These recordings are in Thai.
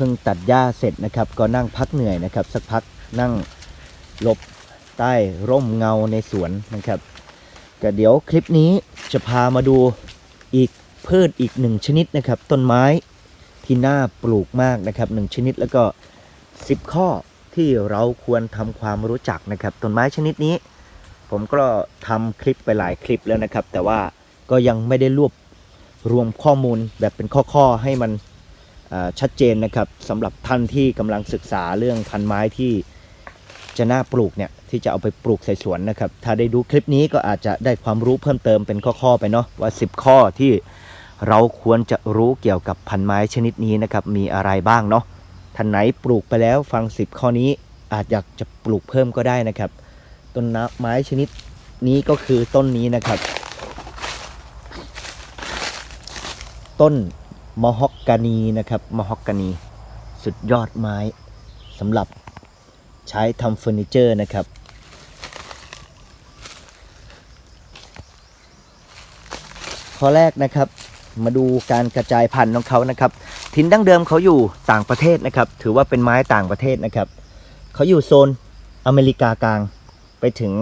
พิ่งตัดหญ้าเสร็จนะครับ ก็นั่งพักเหนื่อยนะครับ สักพักนั่งหลบใต้ร่มเงาในสวนนะครับก็เดี๋ยวคลิปนี้จะพามาดูอีกพืชอีกหนึ่งชนิดนะครับ ต้นไม้ที่น่าปลูกมากนะครับหนึ่งชนิดแล้วก็ 10 ข้อที่เราควรทำความรู้จักนะครับต้นไม้ชนิดนี้ ผมก็ทำคลิปไปหลายคลิปแล้วนะครับ แต่ว่าก็ยังไม่ได้รวบรวมข้อมูลแบบเป็นข้อๆให้มัน ชัดเจนนะครับสำหรับท่านที่กำลังศึกษาเรื่องพันไม้ที่จะน่าปลูกเนี่ยที่จะเอาไปปลูกใส่สวนนะครับถ้าได้ดูคลิปนี้ก็อาจจะได้ความรู้เพิ่มเติมเป็นข้อๆไปเนาะว่า 10 ข้อที่เราควรจะรู้เกี่ยวกับพันไม้ชนิดนี้นะครับมีอะไรบ้างเนาะท่านไหนปลูกไปแล้วฟัง 10 ข้อนี้อาจอยากจะปลูกเพิ่มก็ได้นะครับ ต้นไม้ชนิดนี้ก็คือต้นนี้นะครับ ต้น มอฮอกกานีนะครับมอฮอกกานี สุดยอดไม้สำหรับใช้ทำเฟอร์นิเจอร์นะครับ ข้อแรกนะครับมาดูการกระจายพันธุ์ของเขานะครับถิ่นดั้งเดิมเขาอยู่ต่างประเทศนะครับ ถือว่าเป็นไม้ต่างประเทศนะครับเขาอยู่โซนอเมริกากลางไปถึง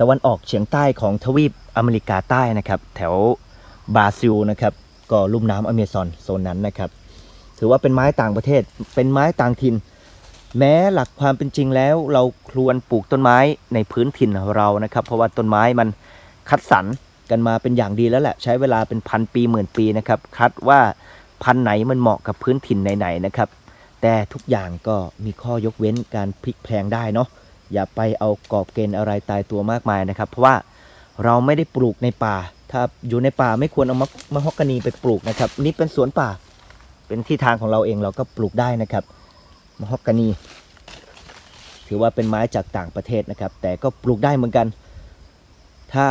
ตะวันออกเฉียงใต้ของทวีปอเมริกาใต้นะครับ แถวบราซิลนะครับ ก็ลุ่มน้ำอเมซอนโซนนั้นนะครับ ถือว่าเป็นไม้ต่างประเทศ เป็นไม้ต่างถิ่น แม้หลักความเป็นจริงแล้ว เราควรปลูกต้นไม้ในพื้นถิ่นของเรานะครับ เพราะว่าต้นไม้มันคัดสรรกันมาเป็นอย่างดีแล้วแหละ ใช้เวลาเป็นพันปีหมื่นปีนะครับ คัดว่าพันไหนมันเหมาะกับพื้นถิ่นไหนๆนะครับ แต่ทุกอย่างก็มีข้อยกเว้นการพลิกแพลงได้เนาะอย่าไปเอากรอบเกณฑ์อะไรตายตัวมากมายนะครับ เพราะว่าเราไม่ได้ปลูกในป่า ถ้าอยู่ในป่าไม่ควรเอามะมะฮอกกานีไปปลูกนะครับ นี่เป็นสวนป่าเป็นที่ทางของเราเองเราก็ปลูกได้นะครับมะฮอกกานี ถือว่าเป็นไม้จากต่างประเทศนะครับ แต่ก็ปลูกได้เหมือนกัน ถ้า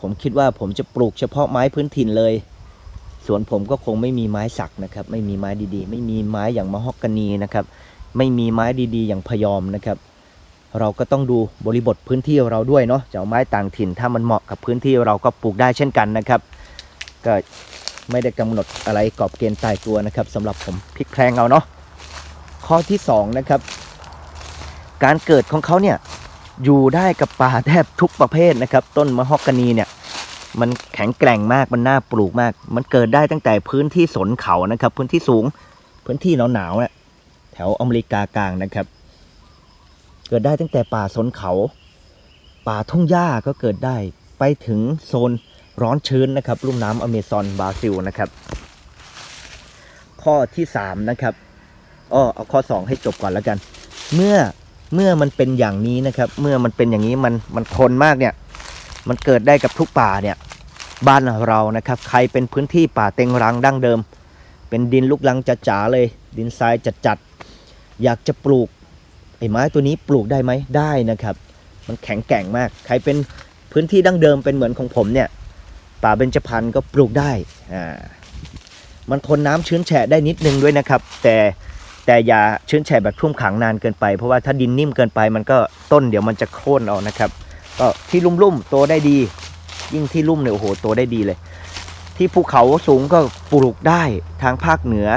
ผมคิดว่าผมจะปลูกเฉพาะไม้พื้นถิ่นเลยสวนผมก็คงไม่มีไม้สักนะครับ ไม่มีไม้ดีๆ ไม่มีไม้อย่างมะฮอกกานีนะครับ ไม่มีไม้ดีๆ อย่างพยอมนะครับ เราก็ต้องดูบริบทพื้นที่เราด้วยเนาะจะเอาไม้ต่างถิ่นถ้ามันเหมาะกับพื้นที่เราก็ปลูกได้เช่นกันนะครับ ก็ไม่ได้กำหนดอะไรกรอบเกณฑ์ตายตัวนะครับสำหรับผมพลิกแพลงเอาเนาะข้อที่สองนะครับการเกิดของเขาเนี่ยอยู่ได้กับป่าแทบทุกประเภทนะครับ ต้นมะฮอกกานีเนี่ยมันแข็งแกร่งมากมันน่าปลูกมาก มันเกิดได้ตั้งแต่พื้นที่สนเขานะครับ พื้นที่สูงพื้นที่หนาวๆเนี่ยแถวอเมริกากลางนะครับ เกิดได้ตั้งแต่ป่าสนเขา ป่าทุ่งหญ้าก็เกิดได้ไปถึงโซนร้อนชื้นนะครับลุ่มน้ำอเมซอนบราซิลนะครับ ข้อที่สามนะครับอ้อเอาข้อสองให้จบก่อนแล้วกัน เมื่อเมื่อมันเป็นอย่างนี้นะครับ เมื่อมันเป็นอย่างนี้มันมันทนมากเนี่ย มันเกิดได้กับทุกป่าเนี่ย บ้านเรานะครับ ใครเป็นพื้นที่ป่าเต็งรังดั้งเดิม เป็นดินลูกลังจ๋าๆเลย ดินทรายจัดๆอยากจะปลูก ไอ้ไม้ตัวนี้ปลูกได้ไหมได้นะครับ มันแข็งแกร่งมาก ใครเป็นพื้นที่ดั้งเดิมเป็นเหมือนของผมเนี่ยป่าเบญจพรรณก็ปลูกได้อ่ามันทนน้ำชื้นแฉะได้นิดนึงด้วยนะครับ แต่แต่อย่าชื้นแฉะแบบท่วมขังนานเกินไป เพราะว่าถ้าดินนิ่มเกินไปมันก็ต้นเดี๋ยวมันจะโค่นเอานะครับก็ที่ลุ่มๆโตได้ดี ยิ่งที่ลุ่มเนี่ยโอ้โหโตได้ดีเลย ที่ภูเขาสูงก็ปลูกได้ทางภาคเหนือ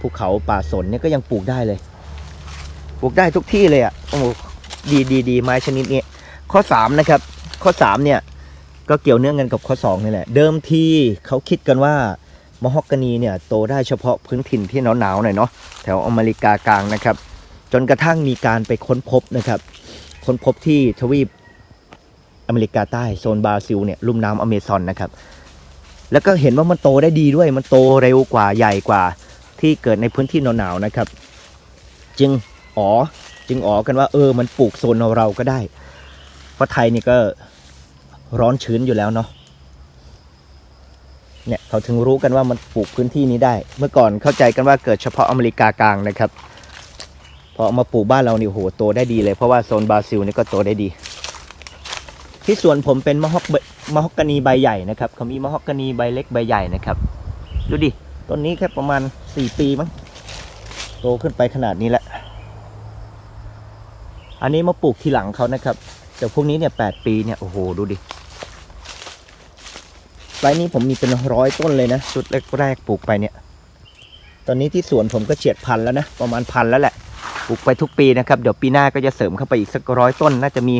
ภูเขาป่าสนเนี่ยก็ยังปลูกได้เลย ปลูกได้ทุกที่เลยอะโอ้ดีดีดีไม้ชนิดนี้ข้อสามนะครับ ข้อสามเนี่ย ก็เกี่ยวเนื่องกันกับข้อสองนี่แหละ เดิมทีเขาคิดกันว่ามะฮอกกานีเนี่ยโตได้เฉพาะพื้นถิ่นที่หนาวๆหน่อยเนาะแถวอเมริกากลางนะครับ จนกระทั่งมีการไปค้นพบนะครับ ค้นพบที่ทวีปอเมริกาใต้โซนบราซิลเนี่ยลุ่มน้ำอเมซอนนะครับ แล้วก็เห็นว่ามันโตได้ดีด้วยมันโตเร็วกว่าใหญ่กว่าที่เกิดในพื้นที่หนาวๆนะครับ จึง อ๋อ จึงอ๋อกันว่า เออ มันปลูกโซนเราก็ได้ เพราะไทยนี่ก็ร้อนชื้นอยู่แล้วเนาะเนี่ยเขาถึงรู้กันว่ามันปลูกพื้นที่นี้ได้ เมื่อก่อนเข้าใจกันว่าเกิดเฉพาะอเมริกากลางนะครับพอเอามาปลูกบ้านเรานี่โอ้โหโตได้ดีเลยเพราะว่าโซนบราซิลนี่ก็โตได้ดี ที่สวนผมเป็นมะฮอกมะฮอกกานีใบใหญ่นะครับเขามีมะฮอกกานีใบเล็กใบใหญ่นะครับ ดูดิต้นนี้แค่ประมาณสี่ปีมั้งโตขึ้นไปขนาดนี้แล้ว อันนี้มาปลูกทีหลังเขานะครับแต่พวกนี้เนี่ยแปดปีเนี่ยโอ้โหดูดิไซส์นี้ผมมีเป็นร้อยต้นเลยนะชุดแรกๆปลูกไปเนี่ย ตอนนี้ที่สวนผมก็เฉียดพันแล้วนะประมาณพันแล้วแหละปลูกไปทุกปีนะครับเดี๋ยวปีหน้าก็จะเสริมเข้าไปอีกสักร้อยต้น น่าจะมี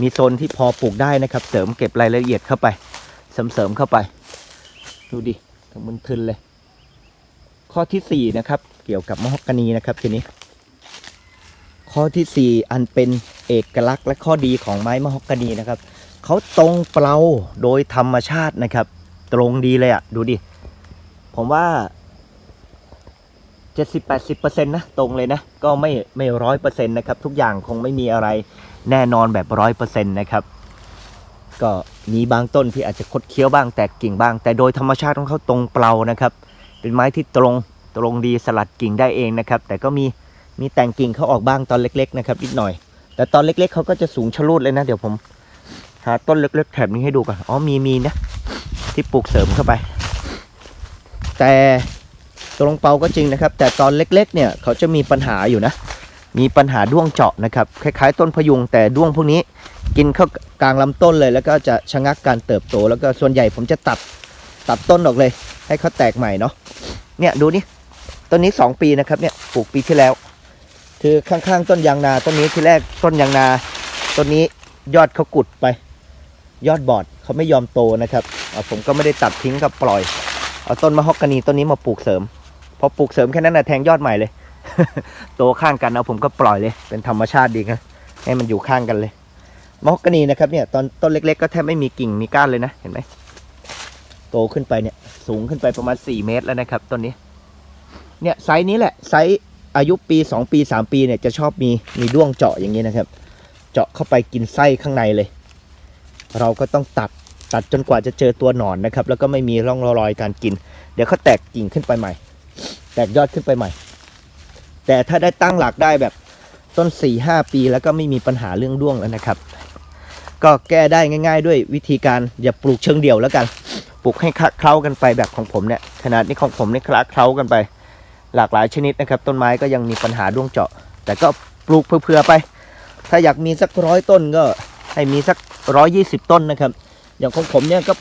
มีโซนที่พอปลูกได้นะครับ เสริมเก็บรายละเอียดเข้าไปเสริมเสริมๆเข้าไป ดูดิทั้งมันทึนเลย ข้อที่สี่นะครับเกี่ยวกับมะฮอกกานีนะครับทีนี้ ข้อที่สี่อันเป็นเอกลักษณ์และข้อดีของไม้มะฮอกกานีนะครับเขาตรงเปล่าโดยธรรมชาตินะครับ ตรงดีเลยอะ่ะ ดูดิ ผมว่า 70-80%นะ ตรงเลยนะ ก็ไม่ไม่ร้อยเปอร์เซ็นต์นะครับ ทุกอย่างคงไม่มีอะไรแน่นอนแบบร้อยเปอร์เซ็นต์นะครับ ก็มีบางต้นที่อาจจะคดเคี้ยวบ้างแตกกิ่งบ้าง แต่โดยธรรมชาติของเขาตรงเปล่านะครับ เป็นไม้ที่ตรงตรงดีสลัดกิ่งได้เองนะครับ แต่ก็มี มีแต่งกิ่งเขาออกบ้างตอนเล็ก ๆ นะครับนิดหน่อย แต่ตอนเล็ก ๆเขาก็จะสูงชะลูดเลยนะ เดี๋ยวผมหาต้นเล็กๆแถบนี้ให้ดูก่อนอ๋อมีมีนะที่ปลูกเสริมเข้าไป แต่ตรงเปาก็จริงนะครับ แต่ตอนเล็กๆ เนี่ยเขาจะมีปัญหาอยู่นะ มีปัญหาด้วงเจาะนะครับ คล้ายๆ ต้นพยุง แต่ด้วงพวกนี้กินเข้ากลางลำต้นเลย แล้วก็จะชะงักการเติบโต แล้วก็ส่วนใหญ่ผมจะตัดตัดต้นออกเลย ให้เขาแตกใหม่เนาะเนี่ยดูนี่ต้นนี้ 2 ปีนะครับเนี่ยปลูกปีที่แล้ว คือข้างๆต้นยางนาต้นนี้ที่แรกต้นยางนาต้นนี้ยอดเขากุดไป ยอดบอดเขาไม่ยอมโตนะครับเอาผมก็ไม่ได้ตัดทิ้งกับปล่อยเอาต้นมะฮอกกานีต้นนี้มาปลูกเสริมพอปลูกเสริมแค่นั้นนะแทงยอดใหม่เลย โตข้างกันเอาผมก็ปล่อยเลย เป็นธรรมชาติดีนะให้มันอยู่ข้างกันเลยมะฮอกกานีนะครับเนี่ยตอนต้นเล็ก ๆ ก็แทบไม่มีกิ่งมีก้านเลยนะเห็นไหมโตขึ้นไปเนี่ยสูงขึ้นไปประมาณ 4 เมตรแล้วนะครับต้นนี้ เนี่ยไซส์นี้แหละไซส์ อายุปี 2 ปี 3 ปีเนี่ยจะชอบมีมีด้วงเจาะอย่างนี้นะครับ เจาะเข้าไปกินไส้ข้างในเลย เราก็ต้องตัดตัดจนกว่าจะเจอตัวหนอนนะครับ แล้วก็ไม่มีร่องรอยการกิน เดี๋ยวเขาแตกกิ่งขึ้นไปใหม่ แตกยอดขึ้นไปใหม่ แต่ถ้าได้ตั้งหลักได้แบบต้น4ี่ห้าปีแล้วก็ไม่มีปัญหาเรื่องด้วงแล้วนะครับ ก็แก้ได้ง่าย ๆ ด้วยวิธีการอย่าปลูกเชิงเดี่ยวแล้วกัน ปลูกให้คละเคล้ากันไปแบบของผมเนี่ยขนาดนี้ของผมเนี่ยคละเคล้ากันไป หลากหลายชนิดนะครับ ต้นไม้ก็ยังมีปัญหาด้วงเจาะ แต่ก็ปลูกเผื่อไป ถ้าอยากมีสักร้อยต้นก็ให้มีสักร้อยี่สิบต้นนะครับ อย่างของผมเนี่ยก็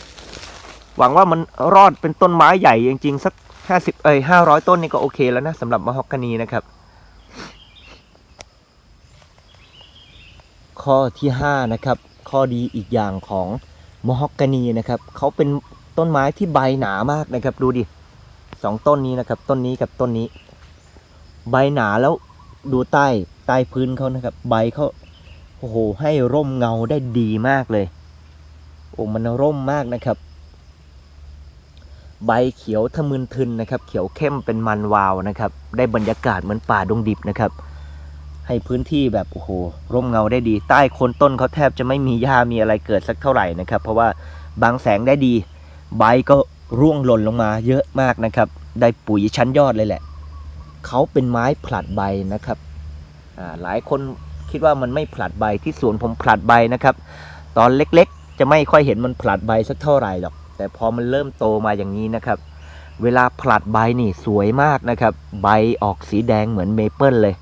หวังว่ามันรอดเป็นต้นไม้ใหญ่จริงๆ สักห้าสิบเอ้ยห้าร้อยต้นนี่ก็โอเคแล้วนะสำหรับมะฮอกกานีนะครับ ข้อที่ห้านะครับ ข้อดีอีกอย่างของมะฮอกกานีนะครับเขาเป็นต้นไม้ที่ใบหนามากนะครับ ดูดิ สองต้นนี้นะครับ ต้นนี้กับต้นนี้ ใบหนาแล้วดูใต้ใต้พื้นเขานะครับ ใบเขาโอ้โหให้ร่มเงาได้ดีมากเลย โอ้มันร่มมากนะครับ ใบเขียวทะมึนทึนนะครับ เขียวเข้มเป็นมันวาวนะครับ ได้บรรยากาศเหมือนป่าดงดิบนะครับ ให้พื้นที่แบบโอ้โหร่มเงาได้ดี ใต้โคนต้นเขาแทบจะไม่มีหญ้ามีอะไรเกิดสักเท่าไหร่นะครับ เพราะว่าบางแสงได้ดี ใบก็ ร่วงหล่นลงมาเยอะมากนะครับ ได้ปุ๋ยชั้นยอดเลยแหละ เขาเป็นไม้ผลัดใบนะครับอ่าหลายคนคิดว่ามันไม่ผลัดใบที่สวนผมผลัดใบนะครับ ตอนเล็กๆ จะไม่ค่อยเห็นมันผลัดใบสักเท่าไหร่หรอก แต่พอมันเริ่มโตมาอย่างนี้นะครับ เวลาผลัดใบนี่สวยมากนะครับ ใบออกสีแดงเหมือนเมเปิลเลย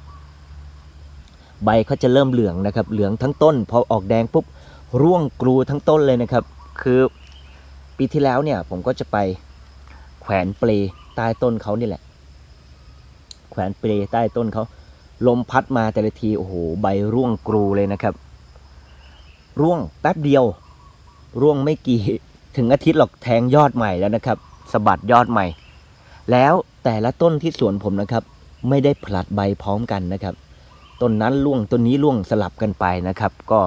ใบเขาจะเริ่มเหลืองนะครับ เหลืองทั้งต้น พอออกแดงปุ๊บร่วงกรูทั้งต้นเลยนะครับ คือ ปีที่แล้วเนี่ยผมก็จะไปแขวนเปลใต้ต้นเขานี่แหละ แขวนเปลใต้ต้นเขาลมพัดมาแต่ละทีโอ้โหใบร่วงกรูเลยนะครับ ร่วงแป๊บเดียว ร่วงไม่กี่ถึงอาทิตย์หรอกแทงยอดใหม่แล้วนะครับสะบัดยอดใหม่ แล้วแต่ละต้นที่สวนผมนะครับ ไม่ได้ผลัดใบพร้อมกันนะครับต้นนั้นร่วงต้นนี้ร่วงสลับกันไปนะครับ ก็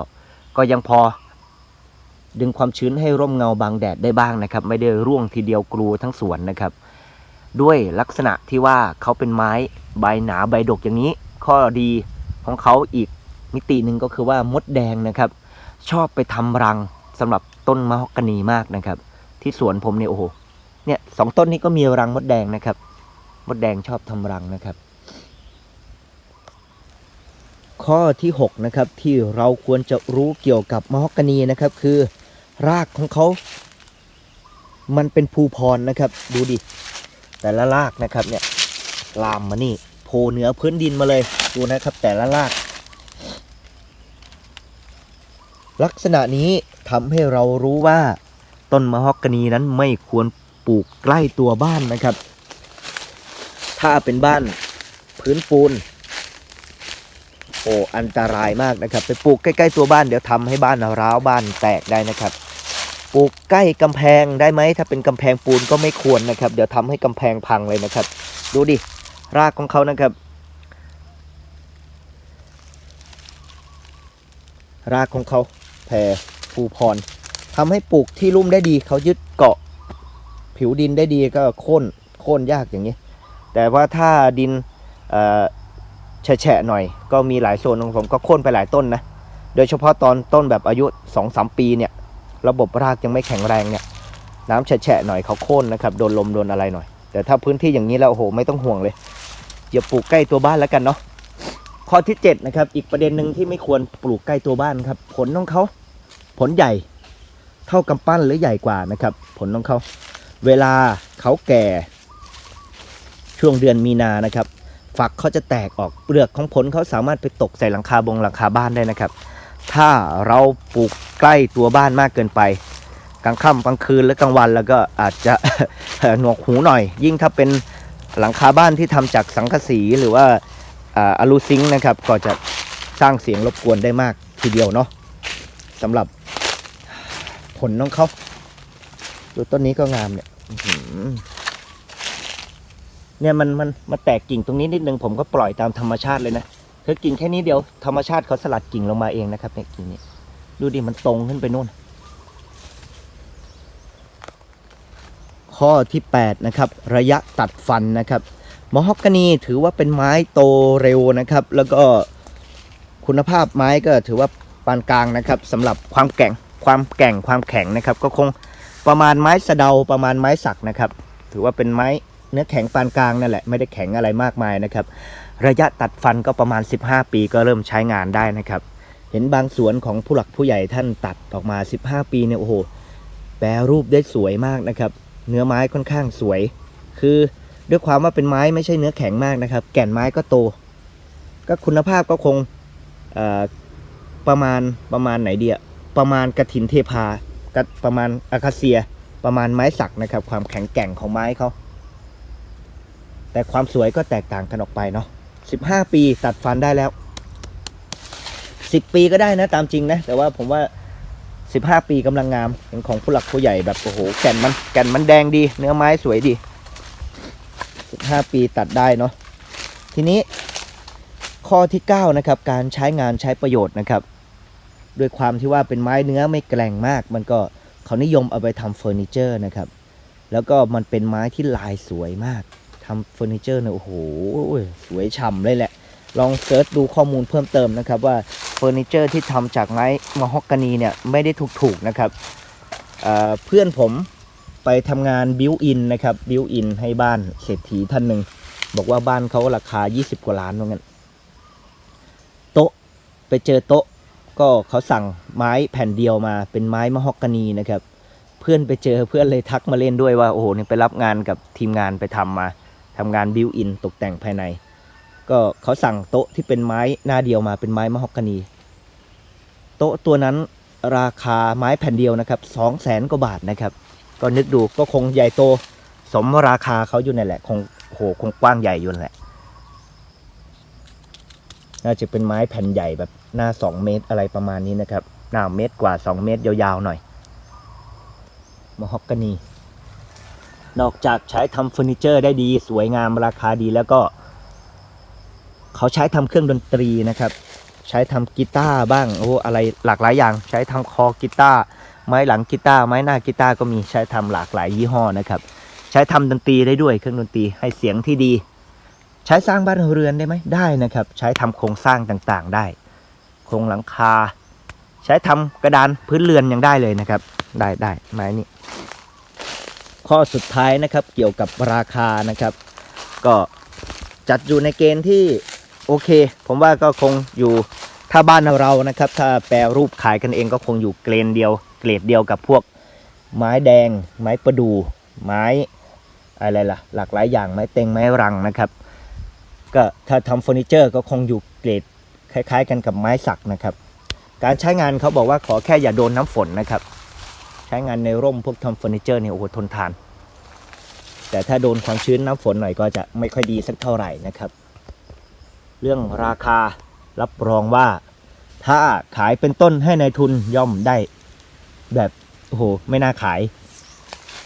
ก็ยังพอ ดึงความชื้นให้ร่มเงาบังแดดได้บ้างนะครับ ไม่ได้ร่วงทีเดียวกรูทั้งสวนนะครับ ด้วยลักษณะที่ว่าเขาเป็นไม้ใบหนาใบดกอย่างนี้ ข้อดีของเขาอีกมิติหนึ่งก็คือว่ามดแดงนะครับ ชอบไปทำรังสำหรับต้นมะฮอกกานีมากนะครับ ที่สวนผมเนี่ยโอ้โหเนี่ยสองต้นนี้ก็มีรังมดแดงนะครับ มดแดงชอบทำรังนะครับ ข้อที่6นะครับที่เราควรจะรู้เกี่ยวกับมะฮอกกานีนะครับคือ รากของเขา มันเป็นภูพรนะครับ ดูดิ แต่ละรากนะครับเนี่ยลามมานี่โผล่เหนือพื้นดินมาเลยดูนะครับ แต่ละราก ลักษณะนี้ทำให้เรารู้ว่า ต้นมะฮอกกานีนั้นไม่ควรปลูกใกล้ตัวบ้านนะครับ ถ้าเป็นบ้านพื้นปูนโอ้อันตรายมากนะครับ ไปปลูกใกล้ ๆ ตัวบ้านเดี๋ยวทำให้บ้านร้าวบ้านแตกได้นะครับ ปลูกใกล้กำแพงได้ไหมถ้าเป็นกำแพงปูนก็ไม่ควรนะครับ เดี๋ยวทำให้กำแพงพังเลยนะครับ ดูดิรากของเขานะครับ รากของเขาแผ่ภูพรทำให้ปลูกที่ลุ่มได้ดีเขายึดเกาะผิวดินได้ดีก็โค่นโค่นยากอย่างนี้ แต่ว่าถ้าดินแฉะๆหน่อย ก็มีหลายโซนของผมก็โค่นไปหลายต้นนะ โดยเฉพาะตอนต้นแบบอายุ2อสปีเนี่ย ระบบรากยังไม่แข็งแรงเนี่ยน้ำแฉะๆหน่อยเขาโค่นนะครับโดนลมโดนอะไรหน่อย แต่ถ้าพื้นที่อย่างนี้แล้วโอ้โหไม่ต้องห่วงเลยอย่าปลูกใกล้ตัวบ้านแล้วกันเนาะข้อที่7นะครับอีกประเด็นหนึ่งที่ไม่ควรปลูกใกล้ตัวบ้านครับ ผลของเขาผลใหญ่เท่ากำปั้นหรือใหญ่กว่านะครับ ผลของเขา เวลาเขาแก่ช่วงเดือนมีนานะครับฝักเขาจะแตกออกเปลือกของผลเขาสามารถไปตกใส่หลังคาบงหลังคาบ้านได้นะครับ ถ้าเราปลูกใกล้ตัวบ้านมากเกินไป กลางค่ำกลางคืนและกลางวันแล้วก็อาจจะหนวกหูหน่อย ยิ่งถ้าเป็นหลังคาบ้านที่ทำจากสังกะสีหรือว่าอะลูซิงค์นะครับ ก็จะสร้างเสียงรบกวนได้มากทีเดียวเนาะสำหรับผลของเขาดูต้นนี้ก็งามเนี่ยเนี่ยมันมันมาแตกกิ่งตรงนี้นิดนึงผมก็ปล่อยตามธรรมชาติเลยนะ คือกิ่งแค่นี้เดียวธรรมชาติเขาสลัดกิ่งลงมาเองนะครับเนี่ยกิ่งนี้ดูดิมันตรงขึ้นไปนู่น ข้อที่ 8 นะครับ ระยะตัดฟันนะครับมอฮอกกานีถือว่าเป็นไม้โตเร็วนะครับ แล้วก็คุณภาพไม้ก็ถือว่าปานกลางนะครับสำหรับความแข็งความแกร่งความแข็งนะครับ ก็คงประมาณไม้สะเดาประมาณไม้สักนะครับ ถือว่าเป็นไม้ เนื้อแข็งปานกลางนั่นแหละไม่ได้แข็งอะไรมากมายนะครับ ระยะตัดฟันก็ประมาณ 15 ปีก็เริ่มใช้งานได้นะครับ เห็นบางสวนของผู้หลักผู้ใหญ่ท่านตัดออกมา 15 ปีเนี่ยโอ้โหแปรรูปได้สวยมากนะครับ เนื้อไม้ค่อนข้างสวย คือด้วยความว่าเป็นไม้ไม่ใช่เนื้อแข็งมากนะครับ แก่นไม้ก็โต ก็คุณภาพก็คงประมาณประมาณไหนเดียประมาณกระถินเทพากับประมาณอาคาเซีย ประมาณไม้สักนะครับ ความแข็งแกร่งของไม้เขา แต่ความสวยก็แตกต่างกันออกไปเนาะ15 ปีตัดฟันได้แล้ว 10 ปีก็ได้นะตามจริงนะ แต่ว่าผมว่า 15 ปีกำลังงามเป็นของผู้หลักผู้ใหญ่แบบโอ้โหแก่นมันแก่นมันแดงดี เนื้อไม้สวยดี 15 ปีตัดได้เนาะทีนี้ข้อที่ 9 นะครับ การใช้งานใช้ประโยชน์นะครับ ด้วยความที่ว่าเป็นไม้เนื้อไม่แกร่งมาก มันก็เขานิยมเอาไปทำเฟอร์นิเจอร์นะครับ แล้วก็มันเป็นไม้ที่ลายสวยมากำเฟอร์นิเจอร์เนี่ยโอ้โหสวยฉ่ำเลยแหละ ลองเซิร์ชดูข้อมูลเพิ่มเติมนะครับว่าเฟอร์นิเจอร์ที่ทำจากไม้มะฮอกกานีเนี่ยไม่ได้ถูกๆนะครับเเพื่อนผมไปทำงานบิวอินนะครับบิวอินให้บ้านเศรษฐีท่านหนึ่งบอกว่าบ้านเขาราคา 20 กว่าล้านว่างั้นโต๊ะไปเจอโต๊ะก็เขาสั่งไม้แผ่นเดียวมาเป็นไม้มะฮอกกานีนะครับ เพื่อนไปเจอเพื่อนเลยทักมาเล่นด้วยว่าโอ้โหนี่ไปรับงานกับทีมงานไปทำมา ทำงานบิวอินตกแต่งภายใน ก็เขาสั่งโต๊ะที่เป็นไม้หน้าเดียวมาเป็นไม้มะฮอกกานี โต๊ะตัวนั้นราคาไม้แผ่นเดียวนะครับสองแสนกว่าบาทนะครับ ก็นึกดูก็คงใหญ่โต สมราคาเขาอยู่นั่นแหละคงโหคงกว้างใหญ่อยู่นั่นแหละ น่าจะเป็นไม้แผ่นใหญ่แบบหน้า2เมตรอะไรประมาณนี้นะครับหน้าเมตรกว่า2เมตรยาวๆหน่อยมะฮอกกานี นอกจากใช้ทำเฟอร์นิเจอร์ได้ดี สวยงามราคาดีแล้วก็ เขาใช้ทำเครื่องดนตรีนะครับ ใช้ทำกีตาร์บ้างโอ้อะไรหลากหลายอย่าง ใช้ทำคอกีตาร์ไม้หลังกีตาร์ไม้หน้ากีตาร์ก็มีใช้ทำหลากหลายยี่ห้อนะครับ ใช้ทำดนตรีได้ด้วยเครื่องดนตรีให้เสียงที่ดี ใช้สร้างบ้านเรือนได้ไหมได้นะครับ ใช้ทำโครงสร้างต่างๆได้ โครงหลังคา ใช้ทำกระดานพื้นเรือนยังได้เลยนะครับ ได้ได้ไม้นี้ ข้อสุดท้ายนะครับเกี่ยวกับราคานะครับ ก็จัดอยู่ในเกณฑ์ที่โอเค ผมว่าก็คงอยู่ถ้าบ้านเรานะครับ ถ้าแปรรูปขายกันเองก็คงอยู่เกรนเดียวเกรดเดียวกับพวกไม้แดง ไม้ประดูไม้อะไรล่ะ หลากหลายอย่างไม้เต็งไม้รังนะครับ ก็ถ้าทำเฟอร์นิเจอร์ก็คงอยู่เกรดคล้าย ๆ กันกับไม้สักนะครับ การใช้งานเขาบอกว่าขอแค่อย่าโดนน้ำฝนนะครับ ช้งานในร่มพวกทำเฟอร์นิเจอร์เนี่ยโอ้โหทนทาน แต่ถ้าโดนความชื้นน้ำฝนหน่อยก็จะไม่ค่อยดีสักเท่าไหร่นะครับ เรื่องราคารับรองว่า ถ้าขายเป็นต้นให้ในายทุนย่อมได้ แบบโอ้โหไม่น่าขาย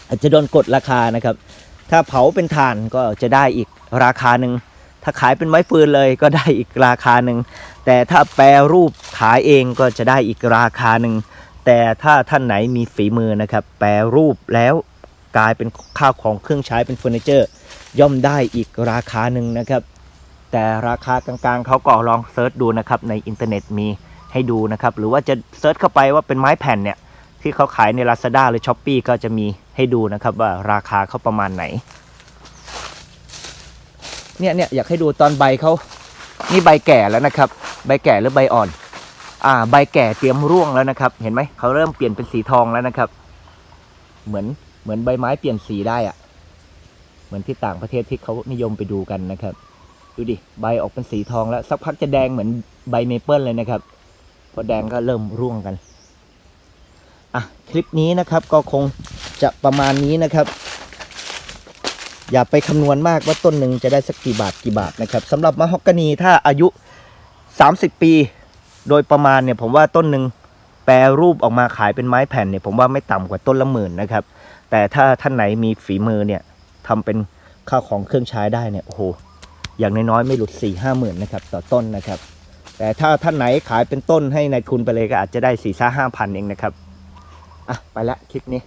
อาจจะโดนกดราคานะครับ ถ้าเผาเป็นถ่านก็จะได้อีกราคาหนึ่งถ้าขายเป็นไม้ฟืนเลยก็ได้อีกราคาหนึ่งแต่ถ้าแปรรูปขายเองก็จะได้อีกราคาหนึ่ง แต่ถ้าท่านไหนมีฝีมือนะครับ แปรรูปแล้วกลายเป็นข้าวของเครื่องใช้เป็นเฟอร์นิเจอร์ ย่อมได้อีกราคาหนึ่งนะครับ แต่ราคากลางๆเขาก็ลองเซิร์ชดูนะครับในอินเทอร์เน็ตมีให้ดูนะครับ หรือว่าจะเซิร์ชเข้าไปว่าเป็นไม้แผ่นเนี่ยที่เขาขายใน Lazada หรือ s h อ p e e ก็จะมีให้ดูนะครับว่าราคาเขาประมาณไหนเนี่ยเนี่ยอยากให้ดูตอนใบเขานี่ใบแก่แล้วนะครับ ใบแก่หรือใบอ่อน อ่าใบแก่เตรียมร่วงแล้วนะครับ เห็นไหมเขาเริ่มเปลี่ยนเป็นสีทองแล้วนะครับ เหมือนเหมือนใบไม้เปลี่ยนสีได้อะเหมือนที่ต่างประเทศที่เขานิยมไปดูกันนะครับ ดูดิใบออกเป็นสีทองแล้ว สักพักจะแดงเหมือนใบเมเปิลเลยนะครับ พอแดงก็เริ่มร่วงกันอะคลิปนี้นะครับก็คงจะประมาณนี้นะครับ อย่าไปคำนวณมากว่าต้นหนึ่งจะได้สักกี่บาทกี่บาทนะครับสำหรับมะฮอกกานีถ้าอายุ 30 ปี โดยประมาณเนี่ยผมว่าต้นหนึ่งแปรรูปออกมาขายเป็นไม้แผ่นเนี่ยผมว่าไม่ต่ำกว่าต้นละหมื่นนะครับ แต่ถ้าท่านไหนมีฝีมือเนี่ยทำเป็นข้าวของเครื่องใช้ได้เนี่ยโอ้โหอย่างน้อยๆไม่หลุด4ี่ห้าหมื่นนะครับต่อต้นนะครับ แต่ถ้าท่านไหนขายเป็นต้นให้ในายทุนไปเลยก็อาจจะได้4ี่ห้าพันเองนะครับอะไปละคลิปนี้